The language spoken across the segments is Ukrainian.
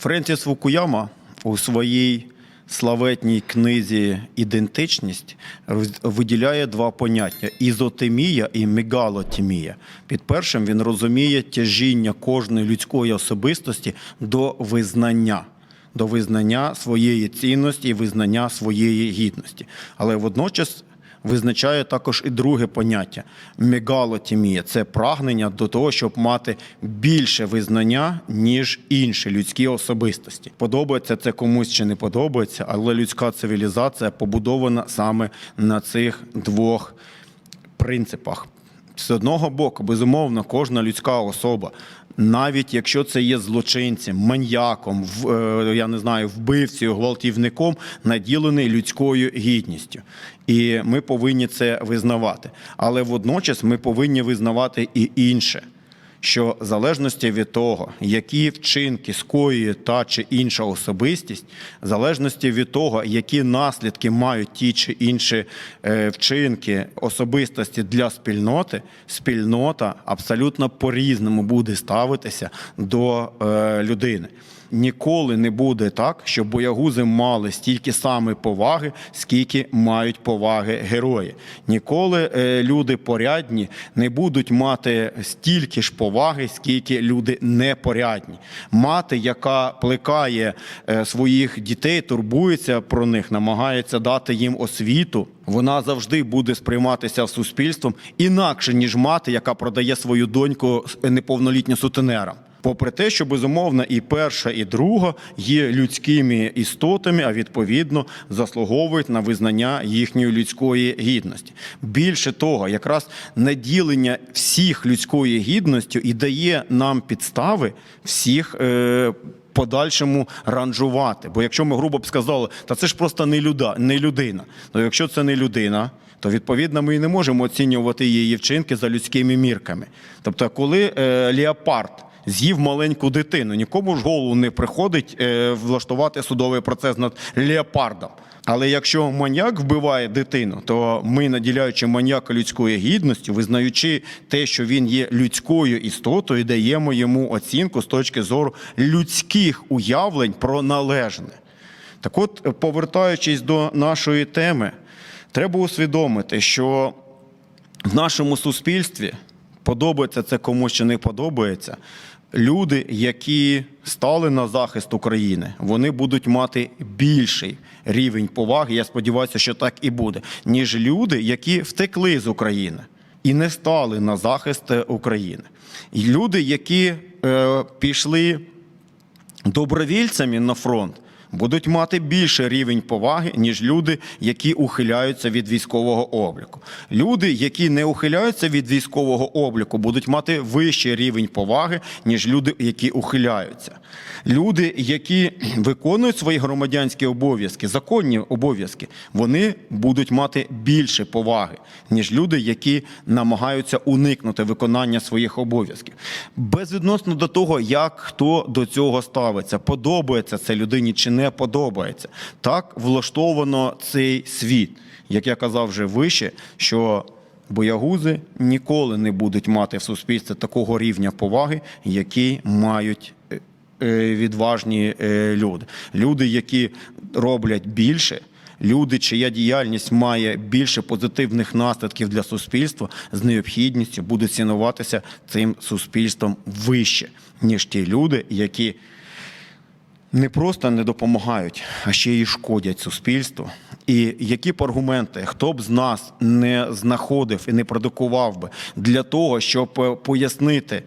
Френсіс Фукуяма у своїй славетній книзі Ідентичність виділяє два поняття: ізотемія і мегалотемія. Під першим він розуміє тяжіння кожної людської особистості до визнання. До визнання своєї цінності і визнання своєї гідності. Але водночас визначає також і друге поняття мегалотімія це прагнення до того, щоб мати більше визнання, ніж інші людські особистості. Подобається це комусь чи не подобається, але людська цивілізація побудована саме на цих двох принципах. З одного боку, безумовно, кожна людська особа, навіть якщо це є злочинцем, маньяком, в- е, я не знаю, вбивцею, гвалтівником, наділений людською гідністю. І ми повинні це визнавати. Але водночас ми повинні визнавати і інше що в залежності від того, які вчинки скоює та чи інша особистість, в залежності від того, які наслідки мають ті чи інші е, вчинки особистості для спільноти, спільнота абсолютно по-різному буде ставитися до е, людини. Ніколи не буде так, що боягузи мали стільки саме поваги, скільки мають поваги герої. Ніколи е, люди порядні не будуть мати стільки ж поваги, скільки люди непорядні. Мати, яка плекає е, своїх дітей, турбується про них, намагається дати їм освіту. Вона завжди буде сприйматися суспільством інакше, ніж мати, яка продає свою доньку неповнолітню сутенерам. Попри те, що безумовно і перша, і друга є людськими істотами, а відповідно заслуговують на визнання їхньої людської гідності. Більше того, якраз наділення всіх людською гідністю і дає нам підстави всіх. Е- Подальшому ранжувати. Бо якщо ми грубо б сказали, та це ж просто не, люда, не людина. То якщо це не людина, то відповідно ми і не можемо оцінювати її вчинки за людськими мірками. Тобто, коли е, леопард з'їв маленьку дитину, нікому ж голову не приходить е, влаштувати судовий процес над леопардом. Але якщо маньяк вбиває дитину, то ми, наділяючи маньяка людською гідністю, визнаючи те, що він є людською істотою, даємо йому оцінку з точки зору людських уявлень про належне. Так от, повертаючись до нашої теми, треба усвідомити, що в нашому суспільстві подобається це комусь чи не подобається. Люди, які стали на захист України, вони будуть мати більший рівень поваги. Я сподіваюся, що так і буде, ніж люди, які втекли з України і не стали на захист е, України. І люди, які е, пішли добровільцями на фронт будуть мати більший рівень поваги, ніж люди, які ухиляються від військового обліку. Люди, які не ухиляються від військового обліку, будуть мати вищий рівень поваги, ніж люди, які ухиляються. Люди, які виконують свої громадянські обов'язки, законні обов'язки, вони будуть мати більше поваги, ніж люди, які намагаються уникнути виконання своїх обов'язків. Безвідносно до того, як хто до цього ставиться, подобається це людині чи не подобається. Так влаштовано цей світ. Як я казав вже вище, що боягузи ніколи не будуть мати в суспільстві такого рівня поваги, який мають е, е, відважні е, люди. Люди, які роблять більше. Люди, чия діяльність має більше позитивних наслідків для суспільства, з необхідністю будуть цінуватися цим суспільством вище, ніж ті люди, які не просто не допомагають, а ще й шкодять суспільству. І які б аргументи, хто б з нас не знаходив і не продукував би для того, щоб е, пояснити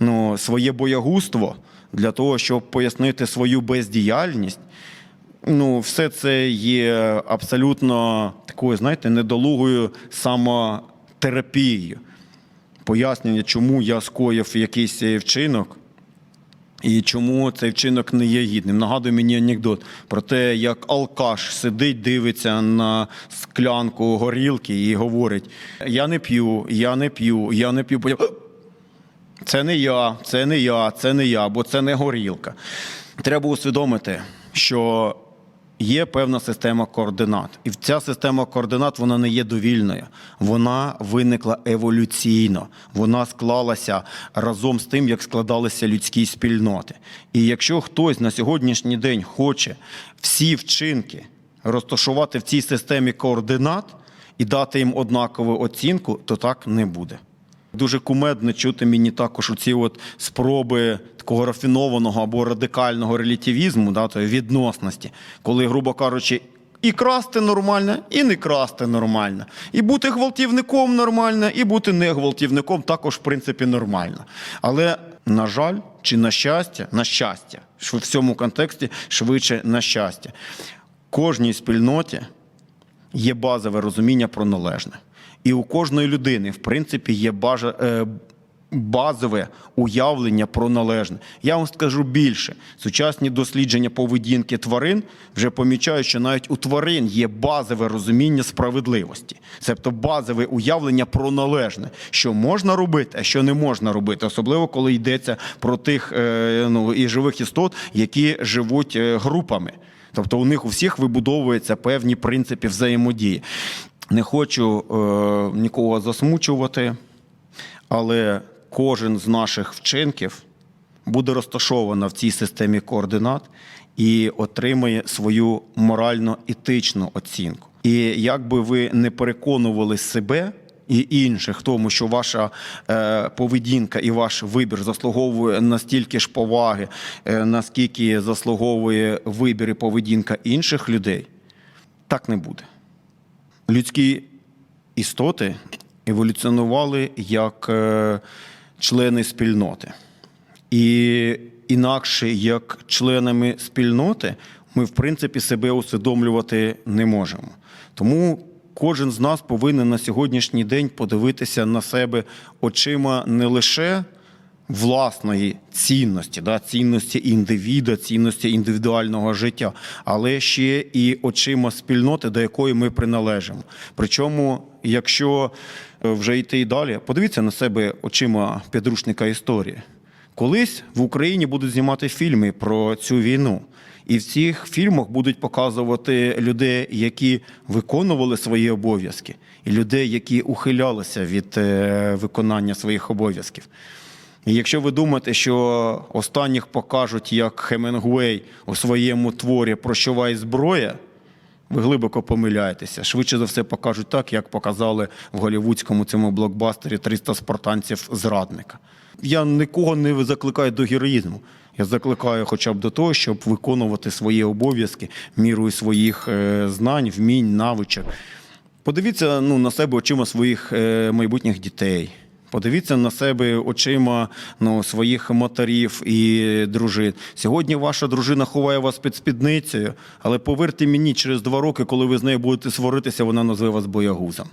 ну, своє боягузтво, для того, щоб пояснити свою бездіяльність, ну, все це є абсолютно такою, знаєте, недолугою самотерапією. Пояснення, чому я скоїв якийсь е, вчинок. І чому цей вчинок не є гідним? Нагадує мені анекдот про те, як алкаш сидить, дивиться на склянку горілки і говорить: Я не п'ю, я не п'ю, я не п'ю. Це не я, це не я, це не я, бо це не горілка. Треба усвідомити, що є певна система координат. І ця система координат вона не є довільною. Вона виникла еволюційно. Вона склалася разом з тим, як складалися людські спільноти. І якщо хтось на сьогоднішній день хоче всі вчинки розташувати в цій системі координат і дати їм однакову оцінку, то так не буде. Дуже кумедно чути мені також оці от спроби такого рафінованого або радикального релятивізму, да, то відносності, коли, грубо кажучи, і красти нормально, і не красти нормально. І бути гвалтівником нормально, і бути не гвалтівником також, в принципі, нормально. Але, на жаль, чи на щастя, на щастя, в цьому контексті швидше на щастя, кожній спільноті є базове розуміння про належне. І у кожної людини, в принципі, є е, базове уявлення про належне. Я вам скажу більше: сучасні дослідження поведінки тварин вже помічають, що навіть у тварин є базове розуміння справедливості, тобто базове уявлення про належне, що можна робити, а що не можна робити, особливо коли йдеться про тих е, ну, і живих істот, які живуть е, групами. Тобто у них у всіх вибудовуються певні принципи взаємодії. Не хочу е, нікого засмучувати, але кожен з наших вчинків буде розташовано в цій системі координат і отримає свою морально-етичну оцінку. І як би ви не переконували себе і інших тому, що ваша е, поведінка і ваш вибір заслуговує настільки ж поваги, е, наскільки заслуговує вибір і поведінка інших людей, так не буде людські істоти еволюціонували як е, члени спільноти. І інакше, як членами спільноти, ми, в принципі, себе усвідомлювати не можемо. Тому кожен з нас повинен на сьогоднішній день подивитися на себе очима не лише власної цінності, да, цінності індивіда, цінності індивідуального життя, але ще і очима спільноти, до якої ми приналежимо. Причому, якщо е, вже йти і далі, подивіться на себе очима підручника історії. Колись в Україні будуть знімати фільми про цю війну. І в цих фільмах будуть показувати людей, які виконували свої обов'язки, і людей, які ухилялися від е, виконання своїх обов'язків. І якщо ви думаєте, що останніх покажуть як Хемінгуей у своєму творі Прощова зброя, ви глибоко помиляєтеся. Швидше за все покажуть так, як показали в голівудському цьому блокбастері 300 спартанців зрадника. Я нікого не закликаю до героїзму. Я закликаю хоча б до того, щоб виконувати свої обов'язки мірою своїх е, знань, вмінь, навичок. Подивіться ну, на себе очима своїх е, майбутніх дітей. Подивіться на себе очима ну, своїх матерів і дружин. Сьогодні ваша дружина ховає вас під спідницею, але повірте мені, через два роки, коли ви з нею будете сваритися, вона назве вас боягузом.